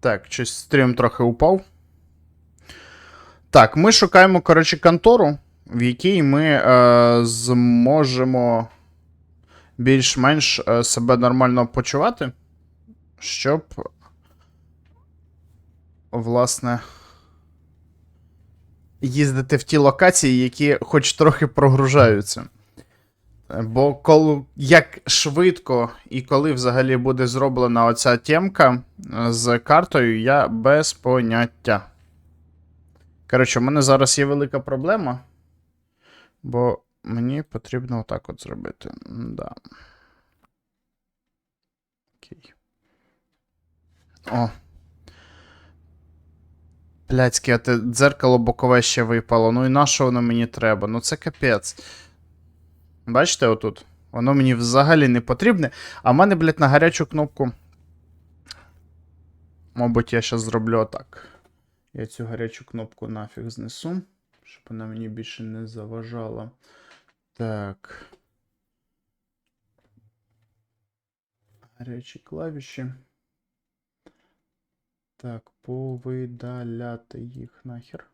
Так, щось стрім трохи упав. Так, ми шукаємо, коротше, контору, в якій ми е, зможемо більш-менш е, себе нормально почувати, щоб, власне, їздити в ті локації, які хоч трохи прогружаються. Бо коли, як швидко і коли взагалі буде зроблена оця темка е, з картою, я без поняття. Коротше, у мене зараз є велика проблема, бо мені потрібно отак от зробити. Да. Окей. О. Блядське, а те дзеркало бокове ще випало. Ну і на що воно мені треба? Ну це капець. Бачите, отут? Воно мені взагалі не потрібне. А в мене, блядь, на гарячу кнопку. Мабуть, я зараз зроблю отак. Я цю гарячу кнопку нафіг знесу, щоб вона мені більше не заважала. Так. Гарячі клавіші. Так, повидаляти їх нахер.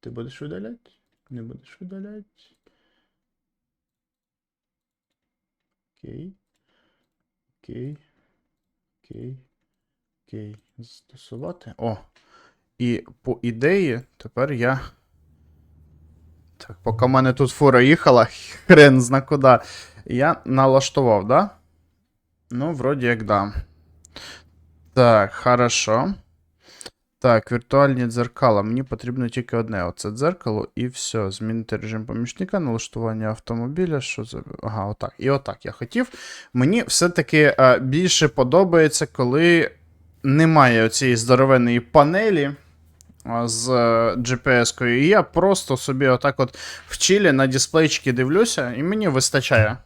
Ти будеш видаляти? Не будеш видаляти. Окей. Окей. Окей. Окей. Застосувати. О! І по ідеї, тепер я. Так, поки в мене тут фура їхала, хрен зна куди. Я налаштував, да? Ну, вроді як да. Так, хорошо. Так, віртуальні дзеркала. Мені потрібно тільки одне. Оце дзеркало, і все. Змінити режим помічника, налаштування автомобіля. Що за. Ага, отак. І отак я хотів. Мені все-таки е, більше подобається, коли немає оцієї здоровенної панелі з е, GPS-кою. І я просто собі отак от в чилі на дисплейчики дивлюся, і мені вистачає.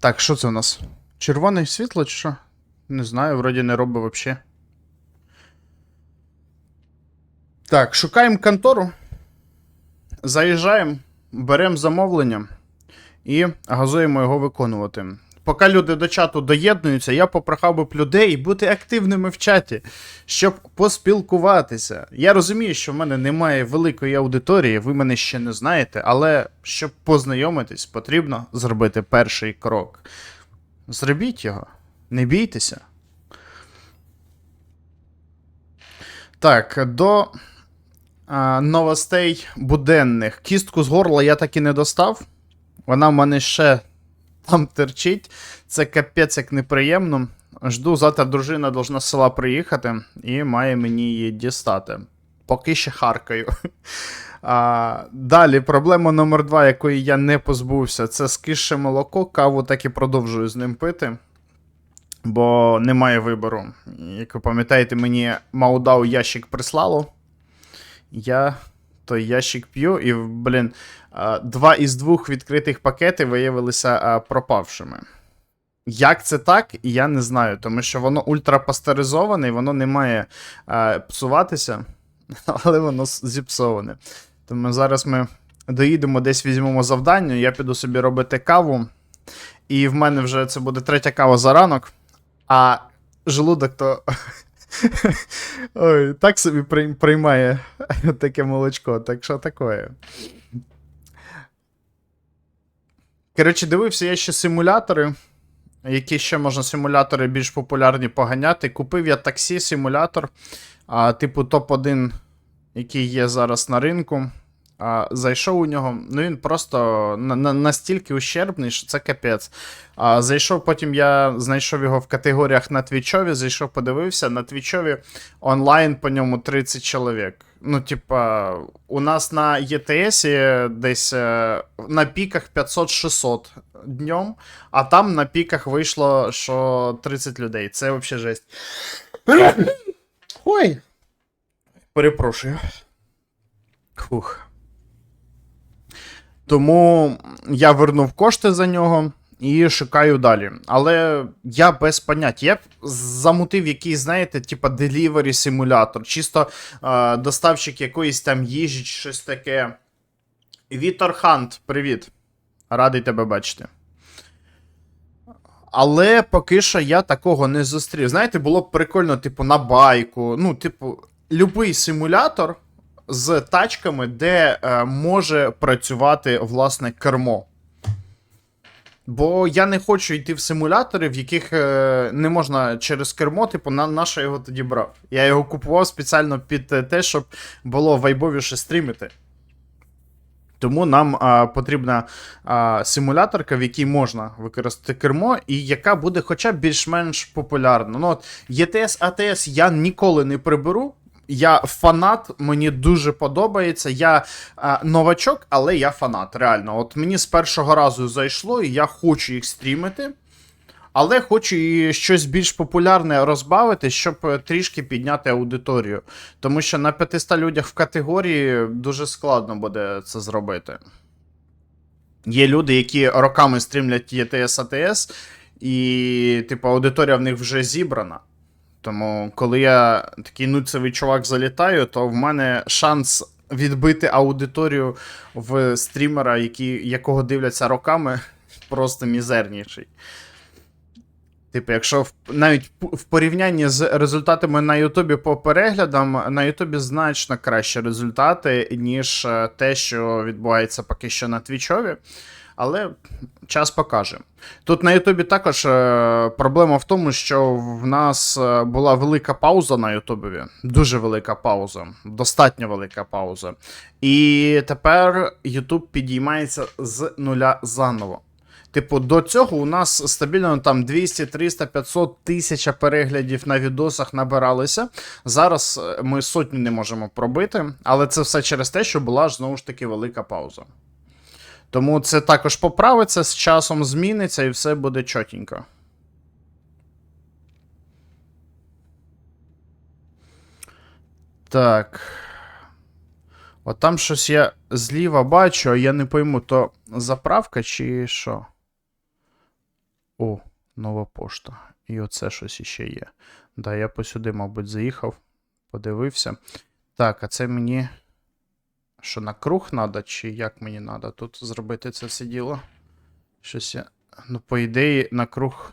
Так, що це у нас? Червоне світло чи що? Не знаю, вроді не робить взагалі. Так, шукаємо контору. Заїжджаємо, беремо замовлення і газуємо його виконувати. Поки люди до чату доєднуються, я попрохав би людей бути активними в чаті, щоб поспілкуватися. Я розумію, що в мене немає великої аудиторії, ви мене ще не знаєте, але щоб познайомитись, потрібно зробити перший крок. Зробіть його, не бійтеся. Так, до новостей буденних. Кістку з горла я так і не достав. Вона в мене ще там терчить. Це капець як неприємно. Жду, завтра дружина должна з села приїхати і має мені її дістати. Поки ще харкаю. А, далі, проблема номер два, якої я не позбувся, це скисше молоко. Каву так і продовжую з ним пити. Бо немає вибору. Як ви пам'ятаєте, мені Маудау ящик прислало. Я той ящик п'ю, і, блін, два із двох відкритих пакетів виявилися пропавшими. Як це так, я не знаю, тому що воно ультрапастеризоване і воно не має а, псуватися, але воно зіпсоване. Тому зараз ми доїдемо, десь візьмемо завдання, я піду собі робити каву. І в мене вже це буде третя кава за ранок, а желудок то. Ой, так собі приймає таке молочко, так що таке. Коротше, дивився я ще симулятори. Які ще можна симулятори більш популярні поганяти. Купив я таксі симулятор, а, типу топ-1, який є зараз на ринку. А, зайшов у нього. Ну він просто на, на, настільки ущербний, що це капець. А, зайшов, потім я знайшов його в категоріях на Твічові, зайшов, подивився. На Твічові онлайн по ньому 30 чоловік. Ну, типа, у нас на ЄТС десь е, на піках 500-600 днем, а там на піках вийшло, що 30 людей. Це взагалі жесть. Ой. Перепрошую. Фух. Тому я вернув кошти за нього і шукаю далі. Але я без поняття. Я б замутив якийсь, знаєте, типа delivery симулятор, чисто е, доставщик якоїсь там їжі, чи щось таке. Вітор Хант, привіт. Радий тебе бачити. Але поки що я такого не зустрів. Знаєте, було б прикольно, типу, на байку. Ну, типу, любий симулятор з тачками, де е, може працювати власне кермо. Бо я не хочу йти в симулятори, в яких е, не можна через кермо, типу, на, на що його тоді брав. Я його купував спеціально під е, те, щоб було вайбовіше стрімити. Тому нам а, потрібна а, симуляторка, в якій можна використати кермо, і яка буде хоча б більш-менш популярна. Ну, от ETS, ATS я ніколи не приберу. Я фанат, мені дуже подобається. Я а, новачок, але я фанат. Реально. От мені з першого разу зайшло, і я хочу їх стрімити. Але хочу і щось більш популярне розбавити, щоб е, трішки підняти аудиторію. Тому що на 500 людях в категорії дуже складно буде це зробити. Є люди, які роками стрімлять ETS ATS, і, типу, аудиторія в них вже зібрана. Тому, коли я такий нуцевий чувак залітаю, то в мене шанс відбити аудиторію в стрімера, які, якого дивляться роками, просто мізерніший. Типу, якщо в, навіть в порівнянні з результатами на Ютубі по переглядам, на Ютубі значно кращі результати, ніж е, те, що відбувається поки що на Твічові. Але час покаже. Тут на Ютубі також е, проблема в тому, що в нас е, була велика пауза на Ютубі. Дуже велика пауза, достатньо велика пауза. І тепер Ютуб підіймається з нуля заново. Типу, до цього у нас стабільно там 200, 300, 500 тисяча переглядів на відосах набиралися. Зараз е, ми сотню не можемо пробити, але це все через те, що була ж знову ж таки велика пауза. Тому це також поправиться, з часом зміниться і все буде чотенько. Так. От там щось я зліва бачу, а я не пойму, то заправка чи що? О, нова пошта. І оце щось іще є. Да, я посюди, мабуть, заїхав, подивився. Так, а це мені. Що на круг треба, чи як мені треба тут зробити це все діло? Щось я. Ну, по ідеї, на круг.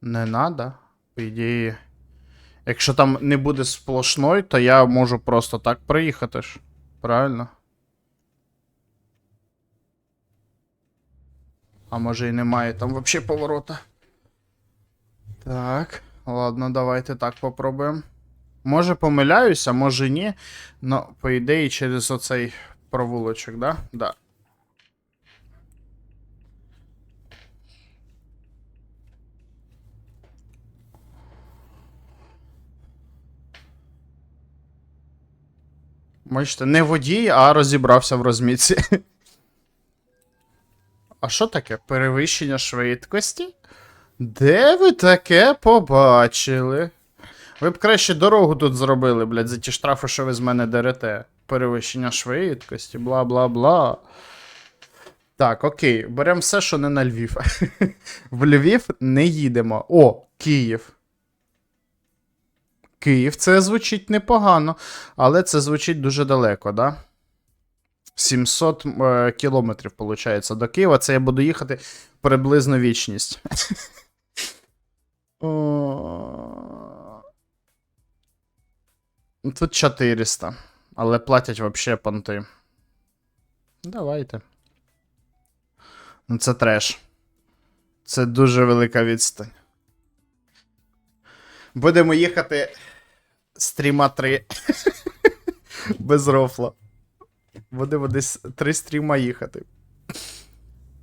Не треба. По ідеї. Якщо там не буде сплошной, то я можу просто так проїхати ж. Правильно? А може і немає там взагалі поворота. Так, ладно, давайте так попробуємо. Може помиляюся, може ні. Но, по ідеї, через оцей провулочок, да? Да. Бачите, не водій, а розібрався в розмітці. А що таке? Перевищення швидкості? Де ви таке побачили? Ви б краще дорогу тут зробили, блядь, за ті штрафи, що ви з мене дерете. Перевищення швидкості, бла бла бла. Так, окей, беремо все, що не на Львів. В Львів не їдемо. О, Київ. Київ, це звучить непогано, але це звучить дуже далеко, да? 700 е, кілометрів, виходить, до Києва. Це я буду їхати приблизно вічність. Тут 400, але платять вообще понти. Давайте. Ну, це треш. Це дуже велика відстань. Будемо їхати стріма 3. Без рофла. Будемо десь 3 стріма їхати.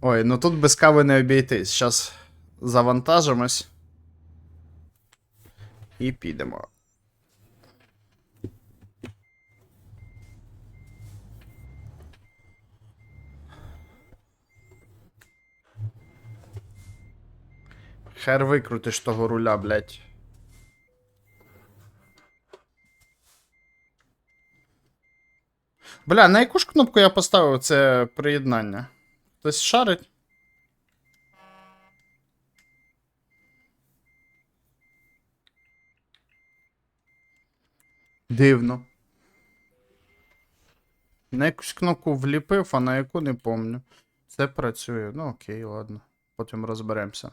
Ой, ну тут без кави не обійтись. Зараз завантажимось. І підемо. Хер викрутиш того руля, блядь. Бля, на яку ж кнопку я поставив це приєднання? Хтось шарить? Дивно. На якусь кнопку вліпив, а на яку не помню. Це працює. Ну окей, ладно. потім розберемося.